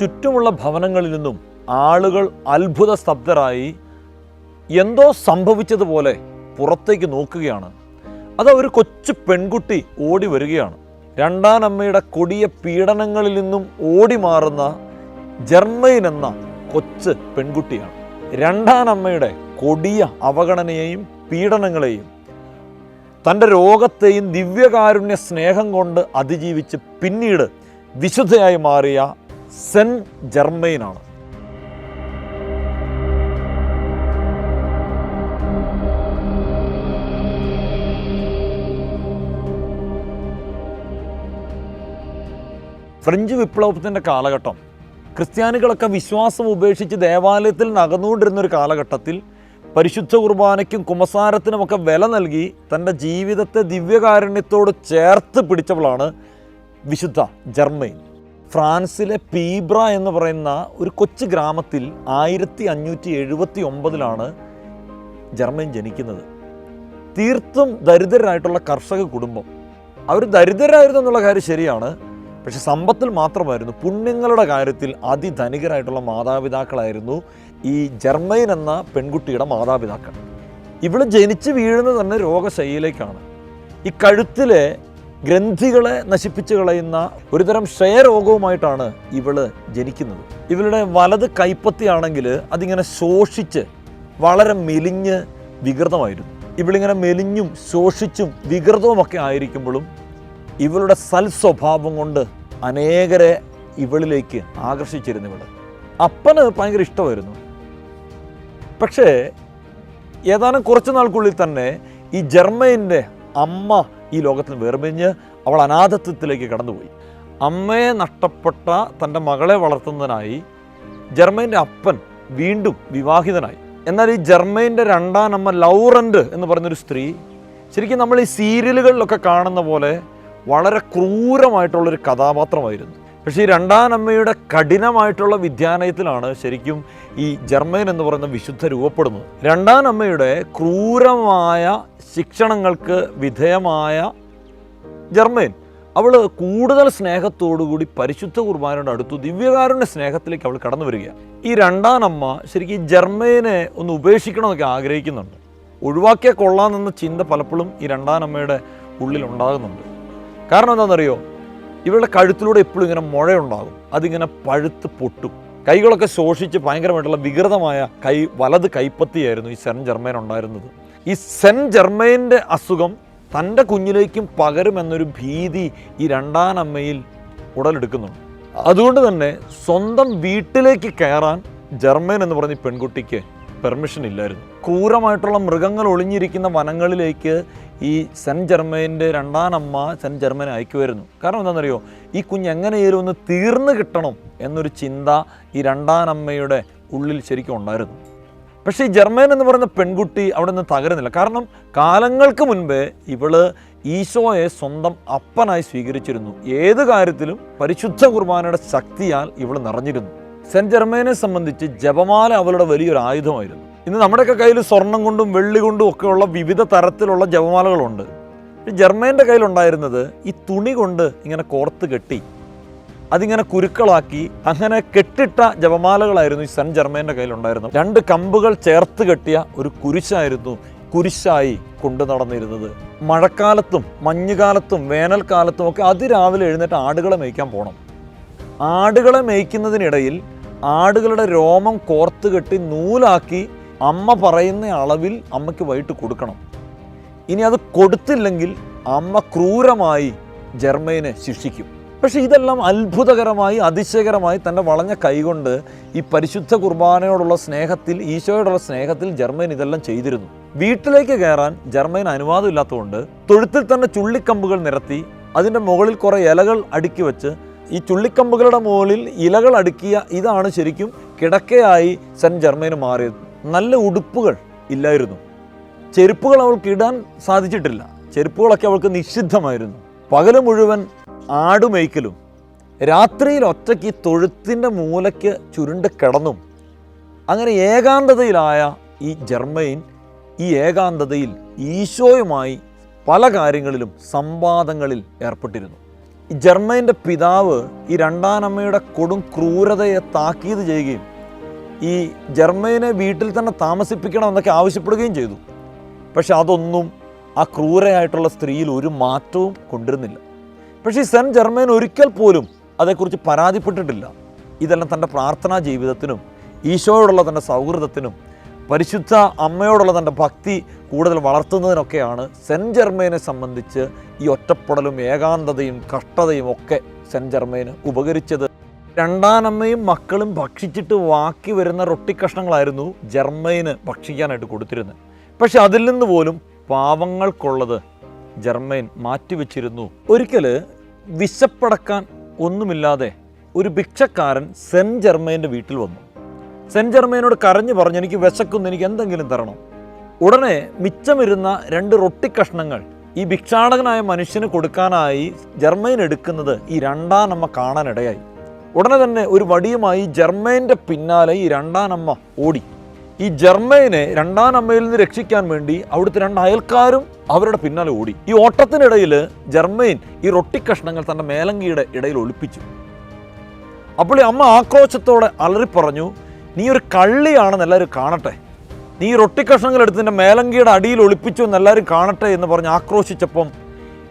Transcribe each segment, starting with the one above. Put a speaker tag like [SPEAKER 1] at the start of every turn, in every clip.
[SPEAKER 1] ചുറ്റുമുള്ള ഭവനങ്ങളിൽ നിന്നും ആളുകൾ അത്ഭുത സ്തബ്ധരായി എന്തോ സംഭവിച്ചതുപോലെ പുറത്തേക്ക് നോക്കുകയാണ്. അത് ഒരു കൊച്ചു പെൺകുട്ടി ഓടി വരികയാണ്. രണ്ടാം അമ്മയുടെ കൊടിയ പീഡനങ്ങളിൽ നിന്നും ഓടി മാറുന്ന ജർമ്മയിൻ എന്ന കൊച്ച് പെൺകുട്ടിയാണ്. രണ്ടാം അമ്മയുടെ കൊടിയ അവഗണനയെയും പീഡനങ്ങളെയും തന്റെ രോഗത്തെയും ദിവ്യകാരുണ്യ സ്നേഹം കൊണ്ട് അതിജീവിച്ച് പിന്നീട് വിശുദ്ധയായി മാറിയ സെൻ ജർമ്മൈനാണ്. ഫ്രഞ്ച് വിപ്ലവത്തിന്റെ കാലഘട്ടം. ക്രിസ്ത്യാനികളൊക്കെ വിശ്വാസം ഉപേക്ഷിച്ച് ദേവാലയത്തിൽ നകന്നുകൊണ്ടിരുന്ന ഒരു കാലഘട്ടത്തിൽ പരിശുദ്ധ കുർബാനയ്ക്കും കുമസാരത്തിനുമൊക്കെ വില നൽകി തന്റെ ജീവിതത്തെ ദിവ്യകാരുണ്യത്തോട് ചേർത്ത് പിടിച്ചവളാണ് വിശുദ്ധ ജർമ്മൈൻ. ഫ്രാൻസിലെ പീബ്ര എന്ന് പറയുന്ന ഒരു കൊച്ചു ഗ്രാമത്തിൽ ആയിരത്തി അഞ്ഞൂറ്റി എഴുപത്തി ഒമ്പതിലാണ് ജർമ്മൻ ജനിക്കുന്നത്. തീർത്തും ദരിദ്രരായിട്ടുള്ള കർഷക കുടുംബം. അവർ ദരിദ്രരായിരുന്നു എന്നുള്ള കാര്യം ശരിയാണ്. പക്ഷെ സമ്പത്തിൽ മാത്രമായിരുന്നു. പുണ്യങ്ങളുടെ കാര്യത്തിൽ അതിധനികരായിട്ടുള്ള മാതാപിതാക്കളായിരുന്നു ഈ ജർമ്മൈൻ എന്ന പെൺകുട്ടിയുടെ മാതാപിതാക്കൾ. ഇവൾ ജനിച്ച് വീഴുന്നത് തന്നെ രോഗശൈലിയിലേക്കാണ് ഈ കഴുത്തിലെ ഗ്രന്ഥികളെ നശിപ്പിച്ചു കളയുന്ന ഒരുതരം ക്ഷയരോഗവുമായിട്ടാണ് ഇവൾ ജനിക്കുന്നത്. ഇവളുടെ വലത് കൈപ്പത്തിയാണെങ്കിൽ അതിങ്ങനെ ശോഷിച്ച് വളരെ മെലിഞ്ഞ് വികൃതമായിരുന്നു. ഇവളിങ്ങനെ മെലിഞ്ഞും ശോഷിച്ചും വികൃതവുമൊക്കെ ആയിരിക്കുമ്പോഴും ഇവളുടെ സൽ സ്വഭാവം കൊണ്ട് അനേകരെ ഇവളിലേക്ക് ആകർഷിച്ചിരുന്നു ഇവൾ. അപ്പന് ഭയങ്കര ഇഷ്ടമായിരുന്നു. പക്ഷേ ഏതാനും കുറച്ച് നാൾക്കുള്ളിൽ തന്നെ ഈ ജർമ്മയിന്റെ അമ്മ ഈ ലോകത്തിൽ വേർമെഞ്ഞ് അവൾ അനാഥത്വത്തിലേക്ക് കടന്നുപോയി. അമ്മയെ നഷ്ടപ്പെട്ട തന്റെ മകളെ വളർത്തുന്നതിനായി ജർമ്മന്റെ അപ്പൻ വീണ്ടും വിവാഹിതനായി. എന്നാൽ ഈ ജർമ്മന്റെ രണ്ടാം അമ്മ ലൗറന്റ് എന്ന് പറയുന്നൊരു സ്ത്രീ ശരിക്കും നമ്മൾ ഈ സീരിയലുകളിലൊക്കെ കാണുന്ന പോലെ വളരെ ക്രൂരമായിട്ടുള്ളൊരു കഥാപാത്രമായിരുന്നു. പക്ഷേ ഈ രണ്ടാം അമ്മയുടെ കഠിനമായിട്ടുള്ള വിദ്യാലയത്തിലാണ് ശരിക്കും ഈ ജർമ്മൻ എന്ന് പറയുന്ന വിശുദ്ധ രൂപപ്പെടുന്നത്. രണ്ടാം അമ്മയുടെ ക്രൂരമായ ശിക്ഷണങ്ങൾക്ക് വിധേയമായ ജർമ്മൻ. അവൾ കൂടുതൽ സ്നേഹത്തോടുകൂടി പരിശുദ്ധ കുർബാനയുടെ അടുത്ത് ദിവ്യകാരുണ്യ സ്നേഹത്തിലേക്ക് അവൾ കടന്നു വരികയാണ്. ഈ രണ്ടാം അമ്മ ശരിക്കും ഈ ജർമ്മനെ ഒന്ന് ഉപേക്ഷിക്കണമെന്നൊക്കെ ആഗ്രഹിക്കുന്നുണ്ട്. ഒഴിവാക്കിയാൽ കൊള്ളാമെന്ന ചിന്ത പലപ്പോഴും ഈ രണ്ടാം അമ്മയുടെ ഉള്ളിൽ ഉണ്ടാകുന്നുണ്ട് കാരണം എന്താണെന്നറിയോ? ഇവളുടെ കഴുത്തിലൂടെ എപ്പോഴും ഇങ്ങനെ മുഴയുണ്ടാകും. അതിങ്ങനെ പഴുത്ത് പൊട്ടും. കൈകളൊക്കെ ശോഷിച്ച് ഭയങ്കരമായിട്ടുള്ള വികൃതമായ കൈ വലത് കൈപ്പത്തിയായിരുന്നു ഈ സെൻ ജർമ്മൈൻ ഉണ്ടായിരുന്നത്. ഈ സെൻ ജർമ്മൈന്റെ അസുഖം തന്റെ കുഞ്ഞിലേക്കും പകരുമെന്നൊരു ഭീതി ഈ രണ്ടാം അമ്മയിൽ ഉടലെടുക്കുന്നുണ്ട്. അതുകൊണ്ട് തന്നെ സ്വന്തം വീട്ടിലേക്ക് കയറാൻ ജർമ്മൻ എന്ന് പറഞ്ഞ പെൺകുട്ടിക്ക് പെർമിഷൻ ഇല്ലായിരുന്നു. ക്രൂരമായിട്ടുള്ള മൃഗങ്ങൾ ഒളിഞ്ഞിരിക്കുന്ന വനങ്ങളിലേക്ക് ഈ സെന്റ് ജർമ്മൈന്റെ രണ്ടാം അമ്മ സെന്റ് ജർമ്മനെ അയക്കുമായിരുന്നു കാരണം എന്താണെന്നറിയോ? ഈ കുഞ്ഞ് എങ്ങനെയായാലും ഒന്ന് തീർന്നു കിട്ടണം എന്നൊരു ചിന്ത ഈ രണ്ടാം അമ്മയുടെ ഉള്ളിൽ ശരിക്കും ഉണ്ടായിരുന്നു. പക്ഷേ ഈ ജർമ്മൻ എന്ന് പറയുന്ന പെൺകുട്ടി അവിടെ നിന്ന് തകരുന്നില്ല. കാരണം കാലങ്ങൾക്ക് മുൻപേ ഇവൾ ഈശോയെ സ്വന്തം അപ്പനായി സ്വീകരിച്ചിരുന്നു. ഏത് കാര്യത്തിലും പരിശുദ്ധ കുർബാനയുടെ ശക്തിയാൽ ഇവൾ നിറഞ്ഞിരുന്നു. സെന്റ് ജർമ്മേനെ സംബന്ധിച്ച് ജപമാല അവളുടെ വലിയൊരു ആയുധമായിരുന്നു. ഇന്ന് നമ്മുടെയൊക്കെ കയ്യിൽ സ്വർണം കൊണ്ടും വെള്ളി കൊണ്ടും ഒക്കെയുള്ള വിവിധ തരത്തിലുള്ള ജപമാലകളുണ്ട്. ജർമ്മേന്റെ കയ്യിലുണ്ടായിരുന്നത് ഈ തുണി കൊണ്ട് ഇങ്ങനെ കോർത്ത് കെട്ടി അതിങ്ങനെ കുരുക്കളാക്കി അങ്ങനെ കെട്ടിട്ട ജപമാലകളായിരുന്നു ഈ സെന്റ് ജർമ്മേന്റെ കയ്യിലുണ്ടായിരുന്നത് രണ്ട് കമ്പുകൾ ചേർത്ത് കെട്ടിയ ഒരു കുരിശായിരുന്നു കുരിശായി കൊണ്ടു നടന്നിരുന്നത്. മഴക്കാലത്തും മഞ്ഞുകാലത്തും വേനൽക്കാലത്തും ഒക്കെ അതിരാവിലെ എഴുന്നേറ്റ് ആടുകളെ മേയ്ക്കാൻ പോകണം ആടുകളെ മേയ്ക്കുന്നതിനിടയിൽ ആടുകളുടെ രോമം കോർത്ത് കെട്ടി നൂലാക്കി അമ്മ പറയുന്ന അളവിൽ അമ്മയ്ക്ക് വൈകിട്ട് കൊടുക്കണം. ഇനി അത് കൊടുത്തില്ലെങ്കിൽ അമ്മ ക്രൂരമായി ജർമ്മയിനെ ശിക്ഷിക്കും. പക്ഷേ ഇതെല്ലാം അത്ഭുതകരമായി അതിശയകരമായി തന്റെ വളഞ്ഞ കൈകൊണ്ട് ഈ പരിശുദ്ധ കുർബാനയോടുള്ള സ്നേഹത്തിൽ ഈശോയോടുള്ള സ്നേഹത്തിൽ ജർമ്മൻ ഇതെല്ലാം ചെയ്തിരുന്നു. വീട്ടിലേക്ക് കയറാൻ ജർമ്മൻ അനുവാദം ഇല്ലാത്തതുകൊണ്ട് തൊഴുത്തിൽ തന്നെ ചുള്ളിക്കമ്പുകൾ നിരത്തി അതിന്റെ മുകളിൽ കുറേ ഇലകൾ അടുക്കി വെച്ച് ഈ ചുള്ളിക്കമ്പുകളുടെ മുകളിൽ ഇലകൾ അടുക്കിയ ഇതാണ് ശരിക്കും കിടക്കയായി സെന്റ് ജർമ്മന് മാറിയത്. നല്ല ഉടുപ്പുകൾ ഇല്ലായിരുന്നു. ചെരുപ്പുകൾ അവൾക്ക് ഇടാൻ സാധിച്ചിട്ടില്ല. ചെരുപ്പുകളൊക്കെ അവൾക്ക് നിഷിദ്ധമായിരുന്നു. പകൽ മുഴുവൻ ആടുമേയ്ക്കലും രാത്രിയിൽ ഒറ്റയ്ക്ക് തൊഴുത്തിന്റെ മൂലയ്ക്ക് ചുരുണ്ട് കിടന്നും അങ്ങനെ ഏകാന്തതയിലായ ഈ ജർമ്മയിൻ ഈ ഏകാന്തതയിൽ ഈശോയുമായി പല കാര്യങ്ങളിലും സംവാദങ്ങളിൽ ഏർപ്പെട്ടിരുന്നു. ജർമ്മൈന്റെ പിതാവ് ഈ രണ്ടാനമ്മയുടെ കൊടും ക്രൂരതയെ താക്കീത് ചെയ്യുകയും ഈ ജർമ്മനെ വീട്ടിൽ തന്നെ താമസിപ്പിക്കണം എന്നൊക്കെ ആവശ്യപ്പെടുകയും ചെയ്തു. പക്ഷെ അതൊന്നും ആ ക്രൂരയായിട്ടുള്ള സ്ത്രീയിൽ ഒരു മാറ്റവും കൊണ്ടിരുന്നില്ല പക്ഷേ ഈ സെന്റ് ജർമ്മൻ ഒരിക്കൽ പോലും അതേക്കുറിച്ച് പരാതിപ്പെട്ടിട്ടില്ല. ഇതെല്ലാം തന്റെ പ്രാർത്ഥനാ ജീവിതത്തിനും ഈശോയോടുള്ള തന്റെ സൗഹൃദത്തിനും പരിശുദ്ധ അമ്മയോടുള്ള തന്റെ ഭക്തി കൂടുതൽ വളർത്തുന്നതിനൊക്കെയാണ് സെന്റ് ജർമ്മൈനെ സംബന്ധിച്ച് ഈ ഒറ്റപ്പെടലും ഏകാന്തതയും കഷ്ടതയും ഒക്കെ സെന്റ് ജർമ്മൈന് ഉപകരിച്ചത്. രണ്ടാനമ്മയും മക്കളും ഭക്ഷിച്ചിട്ട് വാക്കി വരുന്ന റൊട്ടി കഷ്ണങ്ങളായിരുന്നു ഭക്ഷിക്കാനായിട്ട് കൊടുത്തിരുന്നത്. പക്ഷെ അതിൽ നിന്ന് പോലും പാവങ്ങൾക്കുള്ളത് ജർമ്മൈൻ മാറ്റിവെച്ചിരുന്നു. ഒരിക്കൽ വിശപ്പടക്കാൻ ഒന്നുമില്ലാതെ ഒരു ഭിക്ഷക്കാരൻ സെന്റ് ജർമ്മൈന്റെ വീട്ടിൽ വന്നു. സെന്റ് ജർമ്മൈനോട് കരഞ്ഞു പറഞ്ഞു എനിക്ക് വിശക്കുന്നു എനിക്ക് എന്തെങ്കിലും തരണം. ഉടനെ മിച്ചമിരുന്ന രണ്ട് റൊട്ടി കഷ്ണങ്ങൾ ഈ ഭിക്ഷാടകനായ മനുഷ്യന് കൊടുക്കാനായി ജർമ്മൈൻ എടുക്കുന്നത് ഈ രണ്ടാനമ്മ കാണാനിടയായി. ഉടനെ തന്നെ ഒരു വടിയുമായി ജർമ്മൈന്റെ പിന്നാലെ ഈ രണ്ടാനമ്മ ഓടി. ഈ ജർമ്മൈനെ രണ്ടാനമ്മയിൽ നിന്ന് രക്ഷിക്കാൻ വേണ്ടി അവിടുത്തെ രണ്ട് അയൽക്കാരും അവരുടെ പിന്നാലെ ഓടി. ഈ ഓട്ടത്തിനിടയിൽ ജർമ്മൈൻ ഈ റൊട്ടി കഷ്ണങ്ങൾ തന്റെ മേലങ്കിയുടെ ഇടയിൽ ഒളിപ്പിച്ചു. അപ്പോൾ ഈ അമ്മ ആക്രോശത്തോടെ അലറിപ്പറഞ്ഞു നീ ഒരു കള്ളിയാണെന്ന് എല്ലാവരും കാണട്ടെ. നീ റൊട്ടിക്കഷ്ണങ്ങൾ റൊട്ടി കഷ്ണങ്ങൾ എടുത്ത് നിന്റെ മേലങ്കിയുടെ അടിയിൽ ഒളിപ്പിച്ചു എന്ന് എല്ലാവരും കാണട്ടെ എന്ന് പറഞ്ഞ് ആക്രോശിച്ചപ്പം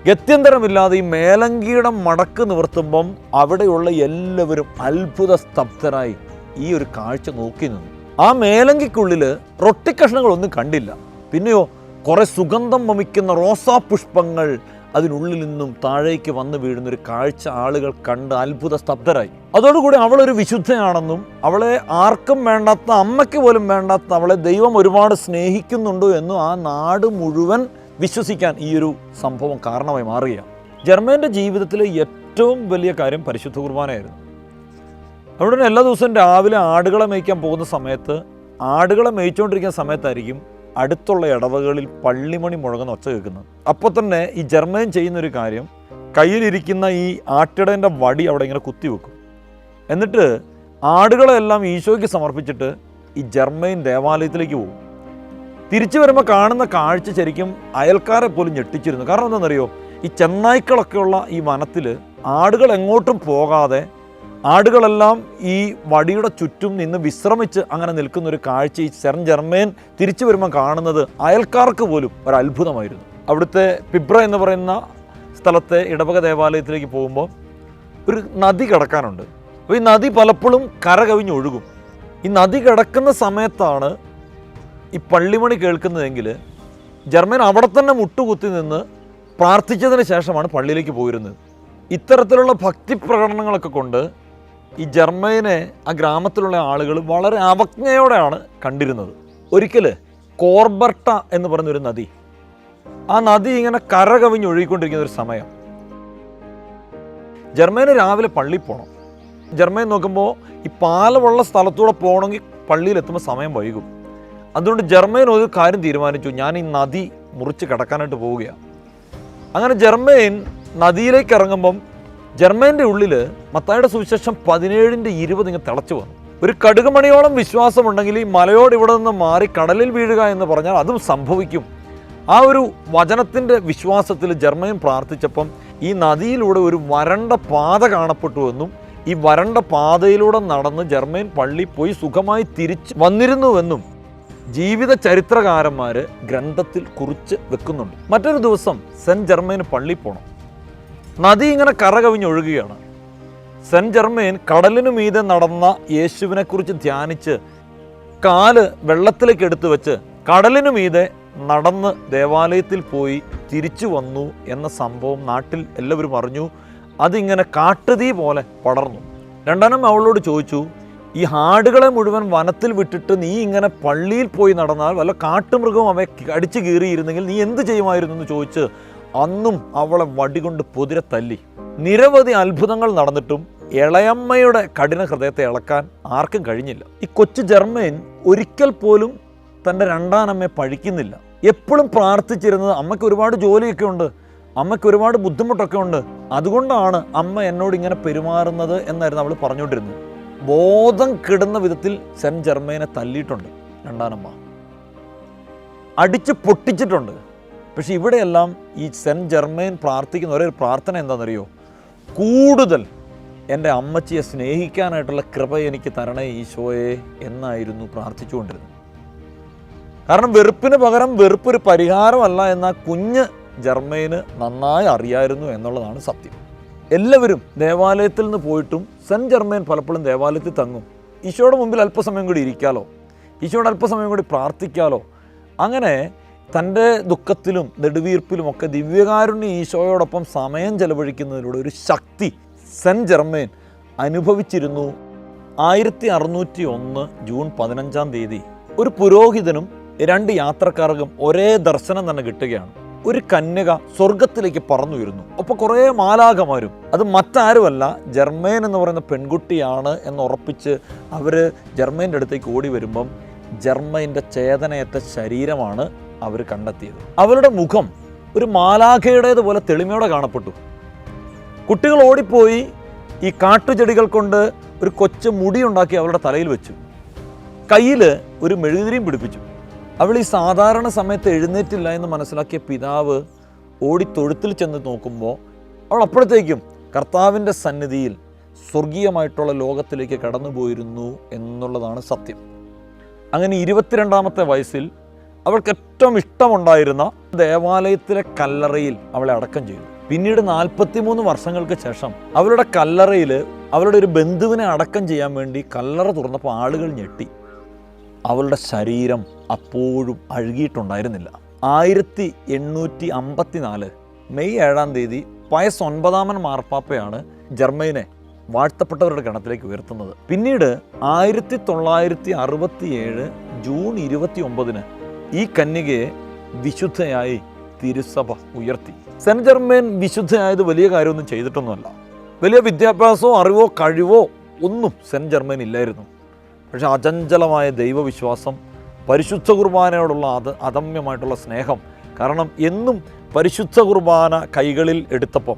[SPEAKER 1] ഗത്യന്തരമില്ലാതെ ഈ മേലങ്കിയുടെ മടക്ക് നിവർത്തുമ്പം അവിടെയുള്ള എല്ലാവരും അത്ഭുത സ്തബ്ധരായി ഈ ഒരു കാഴ്ച നോക്കി നിന്നു. ആ മേലങ്കിക്കുള്ളിൽ റൊട്ടിക്കഷ്ണങ്ങളൊന്നും കണ്ടില്ല. പിന്നെയോ കുറേ സുഗന്ധം വമിക്കുന്ന റോസാ പുഷ്പങ്ങൾ അതിനുള്ളിൽ നിന്നും താഴേക്ക് വന്നു വീഴുന്നൊരു കാഴ്ച ആളുകൾ കണ്ട് അത്ഭുത സ്തബ്ധരായി. അതോടുകൂടി അവളൊരു വിശുദ്ധയാണെന്നും അവളെ ആർക്കും വേണ്ടാത്ത അമ്മയ്ക്ക് പോലും വേണ്ടാത്ത അവളെ ദൈവം ഒരുപാട് സ്നേഹിക്കുന്നുണ്ടോ എന്നും ആ നാട് മുഴുവൻ വിശ്വസിക്കാൻ ഈ ഒരു സംഭവം കാരണമായി മാറുകയാണ്. ജർമ്മന്റെ ജീവിതത്തിലെ ഏറ്റവും വലിയ കാര്യം പരിശുദ്ധ കുർബാനയായിരുന്നു. അവിടെ എല്ലാ ദിവസവും രാവിലെ ആടുകളെ മേയ്ക്കാൻ പോകുന്ന സമയത്ത് ആടുകളെ മേയിച്ചുകൊണ്ടിരിക്കുന്ന സമയത്തായിരിക്കും അടുത്തുള്ള ഇടവകളിൽ പള്ളിമണി മുഴങ്ങുന്ന ഒച്ച കേൾക്കുന്നത് അപ്പോൾ തന്നെ ഈ ജർമ്മൻ ചെയ്യുന്ന ഒരു കാര്യം കയ്യിലിരിക്കുന്ന ഈ ആട്ടിടേന്റെ വടി അവിടെ ഇങ്ങനെ കുത്തിവെക്കും എന്നിട്ട് ആടുകളെല്ലാം ഈശോയ്ക്ക് സമർപ്പിച്ചിട്ട് ഈ ജർമ്മൻ ദേവാലയത്തിലേക്ക് പോകും. തിരിച്ചു വരുമ്പോൾ കാണുന്ന കാഴ്ച ശരിക്കും അയൽക്കാരെ പോലും ഞെട്ടിച്ചിരുന്നു. കാരണം എന്താണെന്നറിയോ? ഈ ചെന്നായ്ക്കളൊക്കെയുള്ള ഈ വനത്തിൽ ആടുകൾ എങ്ങോട്ടും പോകാതെ ആടുകളെല്ലാം ഈ വടിയുടെ ചുറ്റും നിന്ന് വിശ്രമിച്ച് അങ്ങനെ നിൽക്കുന്ന ഒരു കാഴ്ച ഈ സെൻ ജർമ്മേൻ തിരിച്ചു വരുമ്പോൾ കാണുന്നത് അയൽക്കാർക്ക് പോലും ഒരു അത്ഭുതമായിരുന്നു അവിടുത്തെ പിബ്ര എന്ന് പറയുന്ന സ്ഥലത്തെ ഇടവക ദേവാലയത്തിലേക്ക് പോകുമ്പോൾ ഒരു നദി കിടക്കാനുണ്ട്. അപ്പോൾ ഈ നദി പലപ്പോഴും കര കവിഞ്ഞൊഴുകും ഈ നദി കിടക്കുന്ന സമയത്താണ് ഈ പള്ളിമണി കേൾക്കുന്നതെങ്കിൽ ജർമ്മൻ അവിടെ തന്നെ മുട്ടുകുത്തി നിന്ന് പ്രാർത്ഥിച്ചതിന് ശേഷമാണ് പള്ളിയിലേക്ക് പോയിരുന്നത്. ഇത്തരത്തിലുള്ള ഭക്തി പ്രകടനങ്ങളൊക്കെ കൊണ്ട് ഈ ജർമ്മനെ ആ ഗ്രാമത്തിലുള്ള ആളുകൾ വളരെ അവജ്ഞയോടെയാണ് കണ്ടിരുന്നത്. ഒരിക്കൽ കോർബർട്ട എന്ന് പറഞ്ഞൊരു നദി. ആ നദി ഇങ്ങനെ കര കവിഞ്ഞ് ഒഴുകിക്കൊണ്ടിരിക്കുന്ന ഒരു സമയം. ജർമ്മന് രാവിലെ പള്ളി പോകണം ജർമ്മൻ നോക്കുമ്പോൾ ഈ പാലമുള്ള സ്ഥലത്തൂടെ പോകണമെങ്കിൽ പള്ളിയിലെത്തുമ്പോൾ സമയം വൈകും. അതുകൊണ്ട് ജർമ്മൻ ഒരു കാര്യം തീരുമാനിച്ചു. ഞാൻ ഈ നദി മുറിച്ച് കിടക്കാനായിട്ട് പോവുകയാണ്. അങ്ങനെ ജർമ്മൻ നദിയിലേക്ക് ഇറങ്ങുമ്പം ജർമ്മന്റെ ഉള്ളിൽ മത്തായുടെ സുവിശേഷം പതിനേഴിന്റെ ഇരുപത് ഇങ്ങനെ തിളച്ചു വന്നു. ഒരു കടുകുമണിയോളം വിശ്വാസമുണ്ടെങ്കിൽ ഈ മലയോട് ഇവിടെ നിന്ന് മാറി കടലിൽ വീഴുക എന്ന് പറഞ്ഞാൽ അതും സംഭവിക്കും. ആ ഒരു വചനത്തിന്റെ വിശ്വാസത്തിൽ ജർമ്മൻ പ്രാർത്ഥിച്ചപ്പം ഈ നദിയിലൂടെ ഒരു വരണ്ട പാത കാണപ്പെട്ടു എന്നും ഈ വരണ്ട പാതയിലൂടെ നടന്ന് ജർമ്മൻ പള്ളി പോയി സുഖമായി തിരിച്ച് വന്നിരുന്നുവെന്നും ജീവിത ചരിത്രകാരന്മാർ ഗ്രന്ഥത്തിൽ കുറിച്ച് വെക്കുന്നുണ്ട്. മറ്റൊരു ദിവസം സെന്റ് ജർമ്മൈന് പള്ളി പോകണം നദി ഇങ്ങനെ കറകവിഞ്ഞ് ഒഴുകുകയാണ് സെന്റ് ജർമ്മൈൻ കടലിനു മീതെ നടന്ന യേശുവിനെക്കുറിച്ച് ധ്യാനിച്ച് കാൽ വെള്ളത്തിലേക്ക് എടുത്തു വെച്ച് കടലിനു മീതെ നടന്ന് ദേവാലയത്തിൽ പോയി തിരിച്ചു വന്നു എന്ന സംഭവം നാട്ടിൽ എല്ലാവരും അറിഞ്ഞു. അതിങ്ങനെ കാട്ടുതീ പോലെ പടർന്നു. രണ്ടാനും അവളോട് ചോദിച്ചു ഈ ആടുകളെ മുഴുവൻ വനത്തിൽ വിട്ടിട്ട് നീ ഇങ്ങനെ പള്ളിയിൽ പോയി നടന്നാൽ വല്ല കാട്ടുമൃഗവും അവയെ അടിച്ചു കീറിയിരുന്നെങ്കിൽ നീ എന്ത് ചെയ്യുമായിരുന്നു എന്ന് ചോദിച്ച് അന്നും അവളെ വടികൊണ്ട് പൊതിരെ തല്ലി. നിരവധി അത്ഭുതങ്ങൾ നടന്നിട്ടും ഇളയമ്മയുടെ കഠിന ഹൃദയത്തെ ഇളക്കാൻ ആർക്കും കഴിഞ്ഞില്ല. ഈ കൊച്ചു ജർമ്മൻ ഒരിക്കൽ പോലും തന്റെ രണ്ടാനമ്മയെ പഴിക്കുന്നില്ല. എപ്പോഴും പ്രാർത്ഥിച്ചിരുന്നത് അമ്മയ്ക്ക് ഒരുപാട് ജോലിയൊക്കെ ഉണ്ട് അമ്മയ്ക്ക് ഒരുപാട് ബുദ്ധിമുട്ടൊക്കെ ഉണ്ട്. അതുകൊണ്ടാണ് അമ്മ എന്നോട് ഇങ്ങനെ പെരുമാറുന്നത് എന്നായിരുന്നു അവൾ പറഞ്ഞുകൊണ്ടിരുന്നത്. ബോധം കിടുന്ന വിധത്തിൽ സെന്റ് ജർമ്മേനെ തല്ലിയിട്ടുണ്ട് രണ്ടാനമ്മ അടിച്ച് പൊട്ടിച്ചിട്ടുണ്ട്. പക്ഷെ ഇവിടെയെല്ലാം ഈ സെന്റ് ജർമ്മൈൻ പ്രാർത്ഥിക്കുന്ന ഒരേ പ്രാർത്ഥന എന്താണെന്നറിയോ? കൂടുതൽ എന്റെ അമ്മച്ചിയെ സ്നേഹിക്കാനായിട്ടുള്ള കൃപ എനിക്ക് തരണേ ഈശോയെ എന്നായിരുന്നു പ്രാർത്ഥിച്ചുകൊണ്ടിരുന്നത്. കാരണം വെറുപ്പിന് പകരം വെറുപ്പൊരു പരിഹാരമല്ല എന്ന കുഞ്ഞ് ജർമ്മയിന് നന്നായി അറിയായിരുന്നു എന്നുള്ളതാണ് സത്യം. എല്ലാവരും ദേവാലയത്തിൽ നിന്ന് പോയിട്ടും സെന്റ് ജർമ്മൈൻ പലപ്പോഴും ദേവാലയത്തിൽ തങ്ങും. ഈശോയുടെ മുമ്പിൽ അല്പസമയം കൂടി ഇരിക്കാലോ? ഈശോയുടെ അല്പസമയം കൂടി പ്രാർത്ഥിക്കാലോ? അങ്ങനെ തന്റെ ദുഃഖത്തിലും നെടുവീർപ്പിലും ഒക്കെ ദിവ്യകാരുണ്യ ഈശോയോടൊപ്പം സമയം ചെലവഴിക്കുന്നതിലൂടെ ഒരു ശക്തി സെന്റ് ജർമ്മേൻ അനുഭവിച്ചിരുന്നു. ആയിരത്തി അറുന്നൂറ്റി ഒന്ന് ജൂൺ പതിനഞ്ചാം തീയതി ഒരു പുരോഹിതനും രണ്ട് യാത്രക്കാർക്കും ഒരേ ദർശനം തന്നെ കിട്ടുകയാണ്. ഒരു കന്യക സ്വർഗത്തിലേക്ക് പറന്നുയരുന്നു. ഒപ്പം കുറേ മാലാകമാരും അത് മറ്റാരുമല്ല ജർമ്മേൻ എന്ന് പറയുന്ന പെൺകുട്ടിയാണ് എന്ന് ഉറപ്പിച്ച് അവർ ജർമ്മേന്റെ അടുത്തേക്ക് ഓടി വരുമ്പം ജർമ്മന്റെ ചേതനയറ്റ ശരീരമാണ് അവർ കണ്ടെത്തിയത്. അവരുടെ മുഖം ഒരു മാലാഖയുടേതുപോലെ തെളിമയോടെ കാണപ്പെട്ടു. കുട്ടികൾ ഓടിപ്പോയി ഈ കാട്ടുചെടികൾ കൊണ്ട് ഒരു കൊച്ചു മുടി ഉണ്ടാക്കി അവളുടെ തലയിൽ വെച്ചു. കയ്യിൽ ഒരു മെഴുകുതിരിയും പിടിപ്പിച്ചു. അവൾ ഈ സാധാരണ സമയത്ത് എഴുന്നേറ്റില്ല എന്ന് മനസ്സിലാക്കിയ പിതാവ് ഓടി തൊഴുത്തിൽ ചെന്ന് നോക്കുമ്പോൾ അവൾ അപ്പോഴത്തേക്കും കർത്താവിന്റെ സന്നിധിയിൽ സ്വർഗീയമായിട്ടുള്ള ലോകത്തിലേക്ക് കടന്നുപോയിരുന്നു എന്നുള്ളതാണ് സത്യം. അങ്ങനെ ഇരുപത്തിരണ്ടാമത്തെ വയസ്സിൽ അവൾക്ക് ഏറ്റവും ഇഷ്ടമുണ്ടായിരുന്ന ദേവാലയത്തിലെ കല്ലറയിൽ അവളെ അടക്കം ചെയ്തു. പിന്നീട് നാൽപ്പത്തിമൂന്ന് വർഷങ്ങൾക്ക് ശേഷം അവളുടെ കല്ലറയിൽ അവളുടെ ഒരു ബന്ധുവിനെ അടക്കം ചെയ്യാൻ വേണ്ടി കല്ലറ തുറന്നപ്പോൾ ആളുകൾ ഞെട്ടി. അവളുടെ ശരീരം അപ്പോഴും അഴുകിയിട്ടുണ്ടായിരുന്നില്ല. ആയിരത്തി എണ്ണൂറ്റി അമ്പത്തിനാല് മെയ് ഏഴാം തീയതി പയസ് ഒൻപതാമൻ മാർപ്പാപ്പയാണ് ജർമ്മനെ വാഴ്ത്തപ്പെട്ടവരുടെ ഗണത്തിലേക്ക് ഉയർത്തുന്നത്. പിന്നീട് ആയിരത്തി തൊള്ളായിരത്തി അറുപത്തിയേഴ് ജൂൺ ഇരുപത്തി ഒമ്പതിന് ഈ കന്യകയെ വിശുദ്ധയായി തിരുസഭ ഉയർത്തി. സെന്റ് ജർമ്മൈൻ വിശുദ്ധയായത് വലിയ കാര്യമൊന്നും ചെയ്തിട്ടൊന്നുമല്ല. വലിയ വിദ്യാഭ്യാസമോ അറിവോ കഴിവോ ഒന്നും സെന്റ് ജർമ്മൈൻ ഇല്ലായിരുന്നു. പക്ഷെ അചഞ്ചലമായ ദൈവവിശ്വാസം പരിശുദ്ധ കുർബാനയോടുള്ള അത് അദമ്യമായിട്ടുള്ള സ്നേഹം കാരണം എന്നും പരിശുദ്ധ കുർബാന കൈകളിൽ എടുത്തപ്പം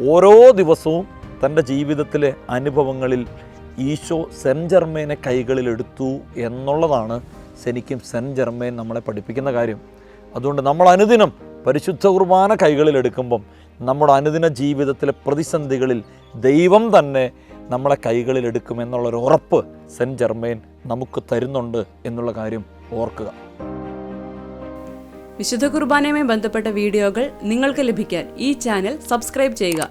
[SPEAKER 1] ഓരോ ദിവസവും തന്റെ ജീവിതത്തിലെ അനുഭവങ്ങളിൽ ഈശോ സെന്റ് ജർമ്മേനെ കൈകളിലെടുത്തു എന്നുള്ളതാണ് ശരിക്കും സെൻ ജർമ്മയും നമ്മളെ പഠിപ്പിക്കുന്ന കാര്യം. അതുകൊണ്ട് നമ്മൾ അനുദിനം പരിശുദ്ധ കുർബാന കൈകളിലെടുക്കുമ്പം നമ്മുടെ അനുദിന ജീവിതത്തിലെ പ്രതിസന്ധികളിൽ ദൈവം തന്നെ നമ്മളെ കൈകളിലെടുക്കുമെന്നുള്ളൊരു ഉറപ്പ് സെൻ ജർമ്മയിൻ നമുക്ക് തരുന്നുണ്ട് എന്നുള്ള കാര്യം ഓർക്കുക.
[SPEAKER 2] വിശുദ്ധ കുർബാനയുമായി ബന്ധപ്പെട്ട വീഡിയോകൾ നിങ്ങൾക്ക് ലഭിക്കാൻ ഈ ചാനൽ സബ്സ്ക്രൈബ് ചെയ്യുക.